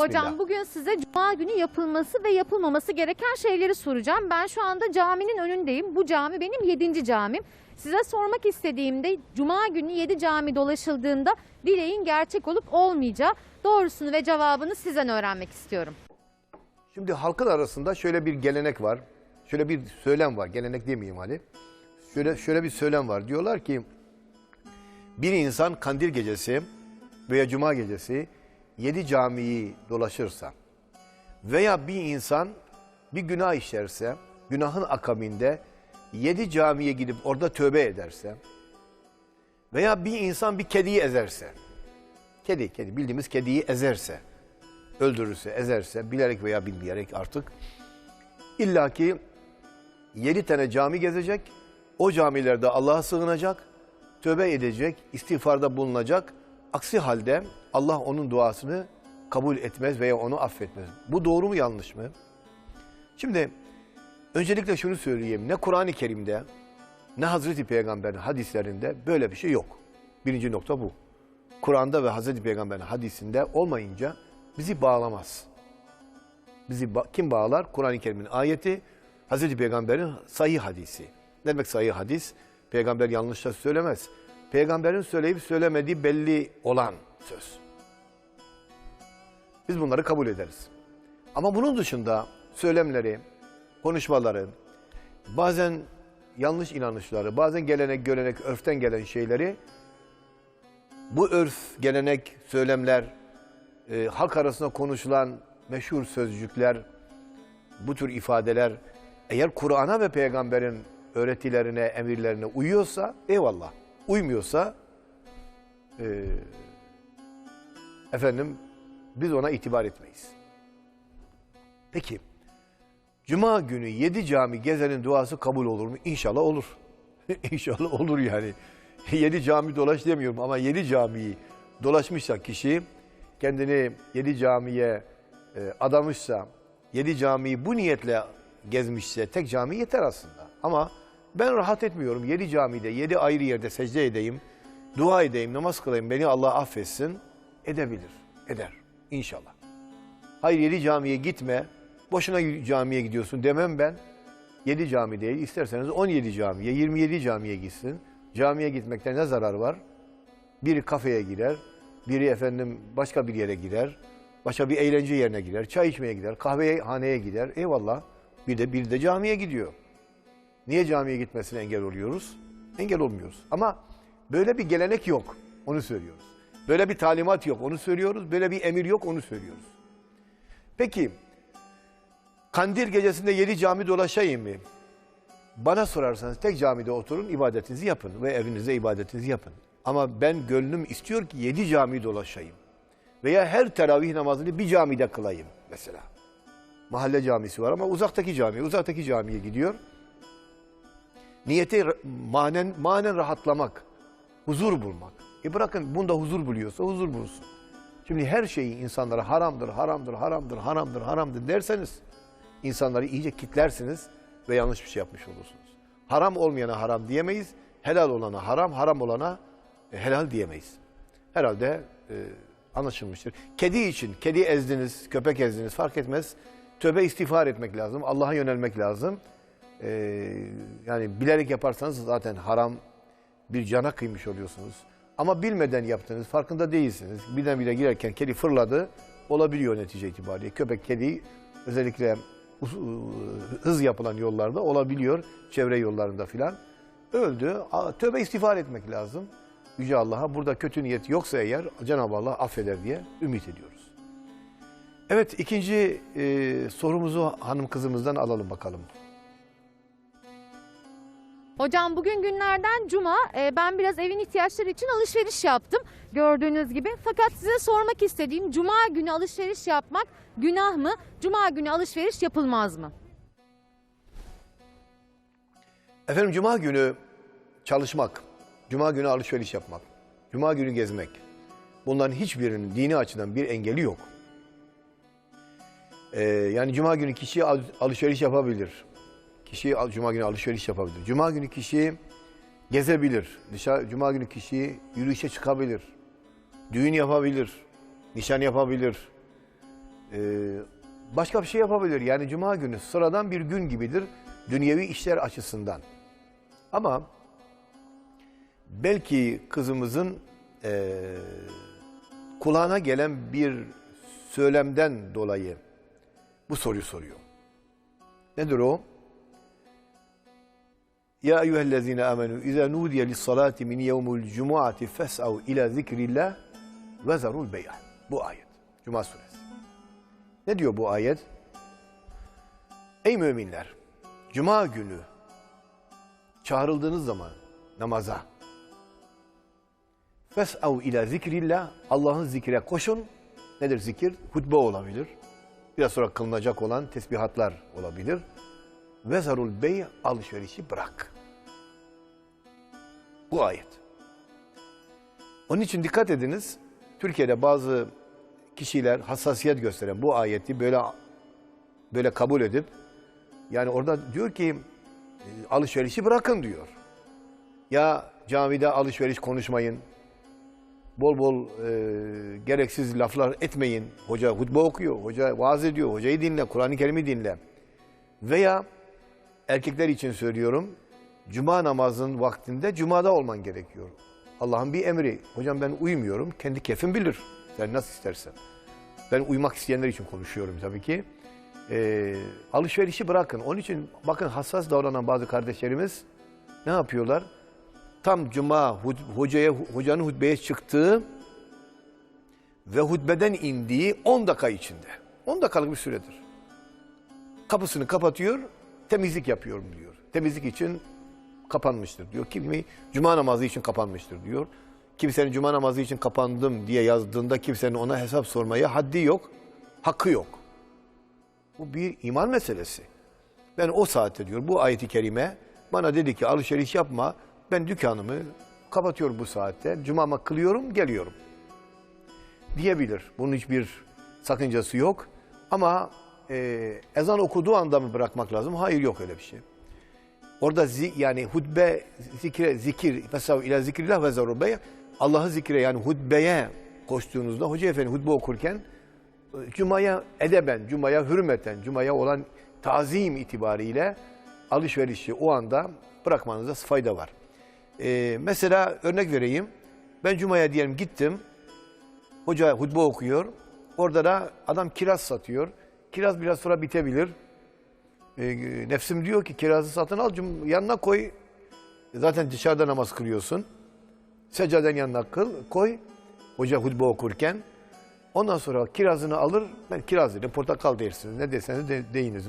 Hocam Bismillah. bugün size cuma günü yapılması ve yapılmaması gereken şeyleri soracağım. Ben şu anda caminin önündeyim. Bu cami benim yedinci camim. Size sormak istediğimde cuma günü yedi cami dolaşıldığında dileğin gerçek olup olmayacağı doğrusunu ve cevabını sizden öğrenmek istiyorum. Şimdi halkın arasında şöyle bir gelenek var. Şöyle bir söylem var. Gelenek demeyeyim hani. Şöyle şöyle bir söylem var. Diyorlar ki bir insan kandil gecesi veya cuma gecesi yedi camiyi dolaşırsa veya bir insan bir günah işlerse günahın akabinde yedi camiye gidip orada tövbe ederse veya bir insan bir kediyi ezerse kedi kedi bildiğimiz kediyi ezerse öldürürse, ezerse, bilerek veya bilmeyerek artık illaki yedi tane cami gezecek, o camilerde Allah'a sığınacak, tövbe edecek, istiğfarda bulunacak. Aksi halde Allah onun duasını kabul etmez veya onu affetmez. Bu doğru mu yanlış mı? Şimdi öncelikle şunu söyleyeyim. Ne Kur'an-ı Kerim'de ne Hazreti Peygamber'in hadislerinde böyle bir şey yok. Birinci nokta bu. Kur'an'da ve Hazreti Peygamber'in hadisinde olmayınca bizi bağlamaz. Bizi ba- kim bağlar? Kur'an-ı Kerim'in ayeti, Hazreti Peygamber'in sahih hadisi. Ne demek sahih hadis? Peygamber yanlış da söylemez. Peygamberin söyleyip söylemediği belli olan söz. Biz bunları kabul ederiz. Ama bunun dışında söylemleri, konuşmaları, bazen yanlış inanışları, bazen gelenek, görenek, örften gelen şeyleri bu örf, gelenek, söylemler, e, halk arasında konuşulan meşhur sözcükler, bu tür ifadeler eğer Kur'an'a ve peygamberin öğretilerine, emirlerine uyuyorsa eyvallah. Uymuyorsa e, efendim biz ona itibar etmeyiz. Peki Cuma günü yedi cami gezenin duası kabul olur mu? İnşallah olur. İnşallah olur yani. Yedi cami dolaş demiyorum ama yedi camiyi dolaşmışsa kişi kendini yedi camiye e, adamışsa, yedi camiyi bu niyetle gezmişse tek cami yeter aslında. Ama ben rahat etmiyorum. Yedi camide, yedi ayrı yerde secde edeyim, dua edeyim, namaz kılayım, beni Allah affetsin. Edebilir, eder inşallah. Hayır yedi camiye gitme, boşuna camiye gidiyorsun demem ben. Yedi cami değil, isterseniz 17 camiye, 27 camiye gitsin. Camiye gitmekte ne zarar var? Biri kafeye girer, biri efendim başka bir yere gider, başka bir eğlence yerine gider, çay içmeye gider, kahvehaneye gider. Eyvallah. Bir de bir de camiye gidiyor. Niye camiye gitmesine engel oluyoruz? Engel olmuyoruz. Ama böyle bir gelenek yok. Onu söylüyoruz. Böyle bir talimat yok. Onu söylüyoruz. Böyle bir emir yok. Onu söylüyoruz. Peki Kandil gecesinde yedi cami dolaşayım mı? Bana sorarsanız tek camide oturun, ibadetinizi yapın ve evinizde ibadetinizi yapın. Ama ben gönlüm istiyor ki yedi cami dolaşayım. Veya her teravih namazını bir camide kılayım mesela. Mahalle camisi var ama uzaktaki cami, uzaktaki camiye gidiyor. Niyeti manen, manen rahatlamak, huzur bulmak. E bırakın bunda huzur buluyorsa huzur bulsun. Şimdi her şeyi insanlara haramdır, haramdır, haramdır, haramdır, haramdır derseniz insanları iyice kitlersiniz ve yanlış bir şey yapmış olursunuz. Haram olmayana haram diyemeyiz, helal olana haram, haram olana e, helal diyemeyiz. Herhalde e, anlaşılmıştır. Kedi için, kedi ezdiniz, köpek ezdiniz fark etmez. Tövbe istiğfar etmek lazım, Allah'a yönelmek lazım. E, yani bilerek yaparsanız zaten haram bir cana kıymış oluyorsunuz. Ama bilmeden yaptınız, farkında değilsiniz. Birden bire girerken kedi fırladı, olabiliyor netice itibariyle. Köpek, kedi özellikle us- hız yapılan yollarda olabiliyor, çevre yollarında filan. Öldü, tövbe istiğfar etmek lazım. Yüce Allah'a burada kötü niyet yoksa eğer Cenab-ı Allah affeder diye ümit ediyoruz. Evet ikinci e, sorumuzu hanım kızımızdan alalım bakalım. Hocam bugün günlerden cuma e, ben biraz evin ihtiyaçları için alışveriş yaptım gördüğünüz gibi. Fakat size sormak istediğim cuma günü alışveriş yapmak günah mı? Cuma günü alışveriş yapılmaz mı? Efendim cuma günü çalışmak, cuma günü alışveriş yapmak, cuma günü gezmek. Bunların hiçbirinin dini açıdan bir engeli yok. Ee, yani cuma günü kişi al- alışveriş yapabilir. Kişi cuma günü alışveriş yapabilir. Cuma günü kişi gezebilir. Dışarı, cuma günü kişi yürüyüşe çıkabilir. Düğün yapabilir. Nişan yapabilir. Ee, başka bir şey yapabilir. Yani cuma günü sıradan bir gün gibidir dünyevi işler açısından. Ama belki kızımızın eee, kulağına gelen bir söylemden dolayı bu soruyu soruyor. Nedir o? Ya eyyühellezine amenu izâ nudiye lissalâti min yevmul cumu'ati fes'av ila zikrillah ve zarul bey'a. Bu ayet. Cuma suresi. Ne diyor bu ayet? Ey müminler! Cuma günü çağrıldığınız zaman namaza Fes'av ila zikrillah Allah'ın zikre koşun. Nedir zikir? Hutbe olabilir. Biraz sonra kılınacak olan tesbihatlar olabilir. Ve zarul bey alışverişi bırak. Bu ayet. Onun için dikkat ediniz. Türkiye'de bazı kişiler hassasiyet gösteren bu ayeti böyle böyle kabul edip yani orada diyor ki e, alışverişi bırakın diyor. Ya camide alışveriş konuşmayın. Bol bol e, gereksiz laflar etmeyin. Hoca hutbe okuyor, hoca vaaz ediyor, hocayı dinle, Kur'an-ı Kerim'i dinle. Veya erkekler için söylüyorum, cuma namazının vaktinde cumada olman gerekiyor. Allah'ın bir emri. Hocam ben uyumuyorum, kendi kefim bilir. Sen nasıl istersen. Ben uyumak isteyenler için konuşuyorum tabii ki. Ee, alışverişi bırakın. Onun için bakın hassas davranan bazı kardeşlerimiz ne yapıyorlar? Tam cuma hocaya hocanın hutbeye çıktığı ve hutbeden indiği 10 dakika içinde. 10 dakikalık bir süredir. Kapısını kapatıyor, temizlik yapıyorum diyor. Temizlik için kapanmıştır diyor. Kimi cuma namazı için kapanmıştır diyor. Kimsenin cuma namazı için kapandım diye yazdığında kimsenin ona hesap sormaya haddi yok, hakkı yok. Bu bir iman meselesi. Ben o saatte diyor bu ayeti kerime bana dedi ki alışveriş yapma. Ben dükkanımı kapatıyorum bu saatte. Cumama kılıyorum geliyorum. Diyebilir. Bunun hiçbir sakıncası yok. Ama e, ezan okuduğu anda mı bırakmak lazım? Hayır yok öyle bir şey. Orada zi, yani hutbe, zikre, zikir, vesav ila zikrillah ve zarubeye Allah'ı zikre yani hutbeye koştuğunuzda Hoca Efendi hutbe okurken Cuma'ya edeben, Cuma'ya hürmeten, Cuma'ya olan tazim itibariyle alışverişi o anda bırakmanızda fayda var. Ee, mesela örnek vereyim. Ben Cuma'ya diyelim gittim. Hoca hutbe okuyor. Orada da adam kiraz satıyor. Kiraz biraz sonra bitebilir. Ee, nefsim diyor ki kirazı satın al yanına koy. Zaten dışarıda namaz kılıyorsun. Seccaden yanına kıl, koy. Hoca hutbe okurken. Ondan sonra kirazını alır. Ben kiraz dedim, portakal dersiniz. Ne deseniz de, deyiniz.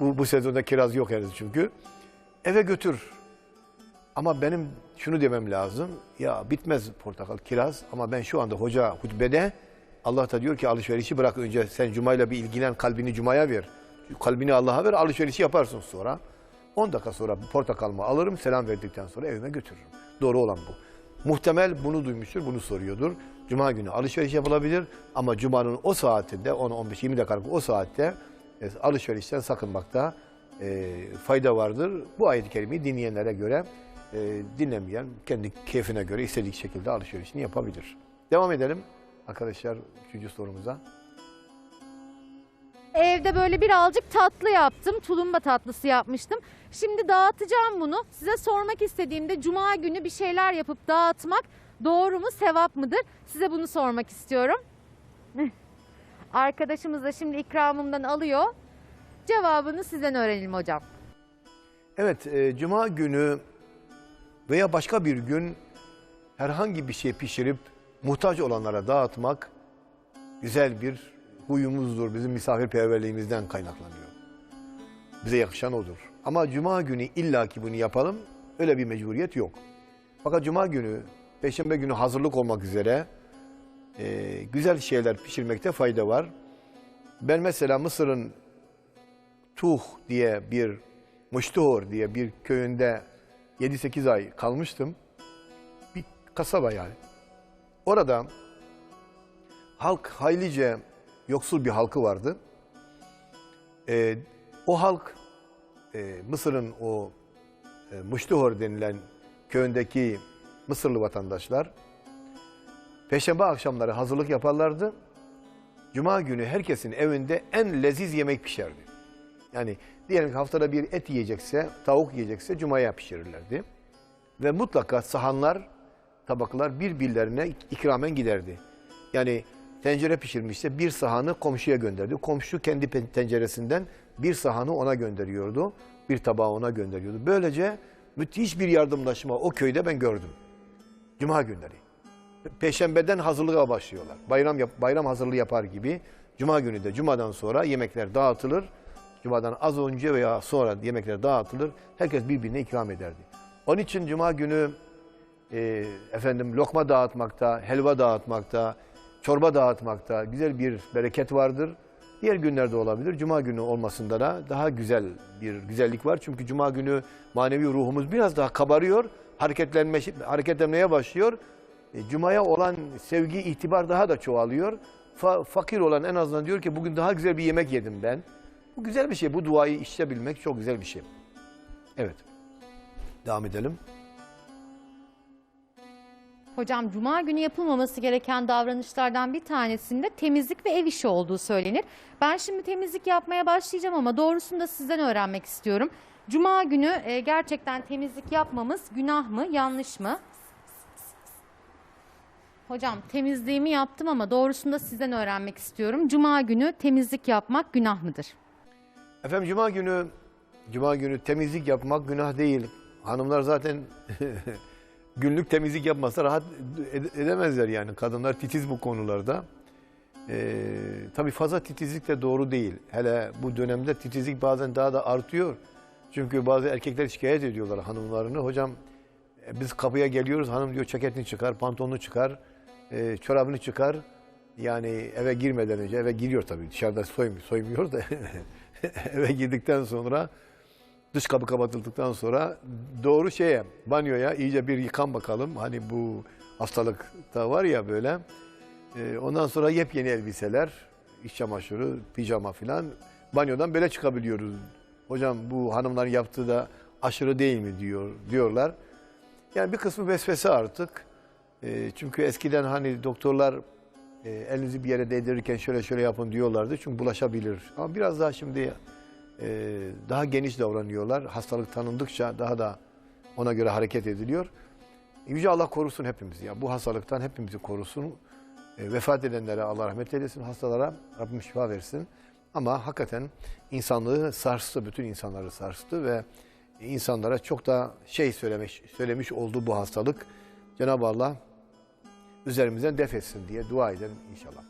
Bu, bu sezonda kiraz yok henüz çünkü. Eve götür. Ama benim şunu demem lazım. Ya bitmez portakal, kiraz ama ben şu anda hoca hutbede Allah da diyor ki alışverişi bırak önce sen cumayla bir ilgilen kalbini cumaya ver. Kalbini Allah'a ver alışverişi yaparsın sonra. 10 dakika sonra portakalımı alırım selam verdikten sonra evime götürürüm. Doğru olan bu. Muhtemel bunu duymuştur, bunu soruyordur. Cuma günü alışveriş yapılabilir ama Cuma'nın o saatinde 10-15-20 dakikalık o saatte e, alışverişten sakınmakta e, fayda vardır. Bu ayet-i kerimeyi dinleyenlere göre e, dinlemeyen kendi keyfine göre istediği şekilde alışverişini yapabilir. Devam edelim arkadaşlar üçüncü sorumuza. Evde böyle birazcık tatlı yaptım. Tulumba tatlısı yapmıştım. Şimdi dağıtacağım bunu. Size sormak istediğimde cuma günü bir şeyler yapıp dağıtmak doğru mu, sevap mıdır? Size bunu sormak istiyorum. Arkadaşımız da şimdi ikramımdan alıyor. Cevabını sizden öğrenelim hocam. Evet, e, Cuma günü veya başka bir gün herhangi bir şey pişirip muhtaç olanlara dağıtmak güzel bir huyumuzdur. Bizim misafirperverliğimizden kaynaklanıyor. Bize yakışan odur. Ama Cuma günü illaki bunu yapalım, öyle bir mecburiyet yok. Fakat Cuma günü, Perşembe günü hazırlık olmak üzere e, güzel şeyler pişirmekte fayda var. Ben mesela Mısır'ın Tuh diye bir Muştuhor diye bir köyünde 7-8 ay kalmıştım. Bir kasaba yani. Orada halk haylice yoksul bir halkı vardı. Ee, o halk e, Mısır'ın o e, Muştuhor denilen köyündeki Mısırlı vatandaşlar Perşembe akşamları hazırlık yaparlardı. Cuma günü herkesin evinde en leziz yemek pişerdi. Yani diyelim ki haftada bir et yiyecekse, tavuk yiyecekse Cuma'ya pişirirlerdi. Ve mutlaka sahanlar, tabaklar birbirlerine ikramen giderdi. Yani tencere pişirmişse bir sahanı komşuya gönderdi. Komşu kendi tenceresinden bir sahanı ona gönderiyordu. Bir tabağı ona gönderiyordu. Böylece müthiş bir yardımlaşma o köyde ben gördüm. Cuma günleri. Peşembeden hazırlığa başlıyorlar. Bayram yap, bayram hazırlığı yapar gibi. Cuma günü de cumadan sonra yemekler dağıtılır. Cumadan az önce veya sonra yemekler dağıtılır. Herkes birbirine ikram ederdi. Onun için cuma günü e, efendim lokma dağıtmakta, helva dağıtmakta, çorba dağıtmakta güzel bir bereket vardır. Diğer günlerde olabilir. Cuma günü olmasında da daha güzel bir güzellik var. Çünkü cuma günü manevi ruhumuz biraz daha kabarıyor. Hareketlenme, hareketlenmeye başlıyor. E, Cuma'ya olan sevgi, itibar daha da çoğalıyor. Fa- fakir olan en azından diyor ki bugün daha güzel bir yemek yedim ben. Bu güzel bir şey. Bu duayı işleyebilmek çok güzel bir şey. Evet. Devam edelim. Hocam cuma günü yapılmaması gereken davranışlardan bir tanesinde temizlik ve ev işi olduğu söylenir. Ben şimdi temizlik yapmaya başlayacağım ama doğrusunu da sizden öğrenmek istiyorum. Cuma günü e, gerçekten temizlik yapmamız günah mı, yanlış mı? Hocam temizliğimi yaptım ama doğrusunu da sizden öğrenmek istiyorum. Cuma günü temizlik yapmak günah mıdır? Efendim cuma günü cuma günü temizlik yapmak günah değil. Hanımlar zaten günlük temizlik yapmasa rahat ed- edemezler yani. Kadınlar titiz bu konularda. Ee, tabii fazla titizlik de doğru değil. Hele bu dönemde titizlik bazen daha da artıyor. Çünkü bazı erkekler şikayet ediyorlar hanımlarını. Hocam e, biz kapıya geliyoruz hanım diyor ceketini çıkar, pantolonunu çıkar, e, çorabını çıkar. Yani eve girmeden önce eve giriyor tabii dışarıda soymuyor, soymuyor da eve girdikten sonra dış kapı kapatıldıktan sonra doğru şeye banyoya iyice bir yıkan bakalım. Hani bu hastalık da var ya böyle. E, ondan sonra yepyeni elbiseler, iç çamaşırı, pijama filan banyodan böyle çıkabiliyoruz. Hocam bu hanımların yaptığı da aşırı değil mi diyor diyorlar. Yani bir kısmı vesvese artık. E, çünkü eskiden hani doktorlar e, elinizi bir yere değdirirken şöyle şöyle yapın diyorlardı. Çünkü bulaşabilir. Ama biraz daha şimdi e, daha geniş davranıyorlar. Hastalık tanındıkça daha da ona göre hareket ediliyor. Yüce Allah korusun hepimizi ya. Bu hastalıktan hepimizi korusun. E, vefat edenlere Allah rahmet eylesin. Hastalara Rabbim şifa versin. Ama hakikaten insanlığı sarstı, bütün insanları sarstı ve insanlara çok da şey söylemiş, söylemiş oldu bu hastalık. Cenab-ı Allah üzerimizden def etsin diye dua edelim inşallah.